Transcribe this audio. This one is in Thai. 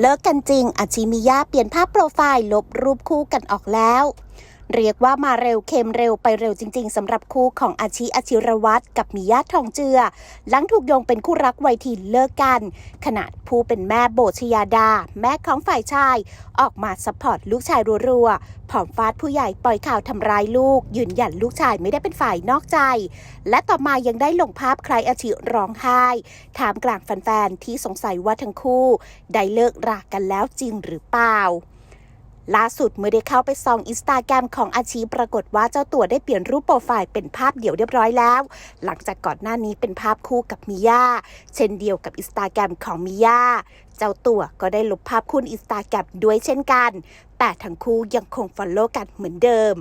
เลิกกันจริงอาชิมิยะเปลี่ยนภาพโปรไฟล์ลบรูปคู่กันออกแล้ว เรียกว่ามาเร็วเค็มเร็วไปเร็วจริง ๆสำหรับคู่ของอาชิอาชิรวัตรกับมิยะทองเจือ หลังถูกโยงเป็นคู่รักวัยทีนเลิกกัน ขณะผู้เป็นแม่โบชยาดา แม่ของฝ่ายชาย ออกมาซัพพอร์ตลูกชายรัวๆผอมฟาดผู้ใหญ่ปล่อยข่าวทำร้ายลูก ยืนยันลูกชายไม่ได้เป็นฝ่ายนอกใจ และต่อมายังได้ลงภาพใครอาชิร้องไห้ ถามกลางแฟนๆที่สงสัยว่าทั้งคู่ ได้เลิกรากันแล้วจริงหรือเปล่า ล่าสุดเมื่อได้เข้าไปซองอินสตาแกรมของอาชีปรากฏว่าเจ้าตัวได้เปลี่ยนรูปโปรไฟล์เป็นภาพเดี่ยวเรียบร้อยแล้ว หลังจากก่อนหน้านี้เป็นภาพคู่กับมิยาเช่นเดียวกับอินสตาแกรมของมิยาเจ้าตัวก็ได้ลบภาพคู่อินสตาแกรมด้วยเช่นกัน แต่ทั้งคู่ยังคงฟอลโล่กันเหมือนเดิม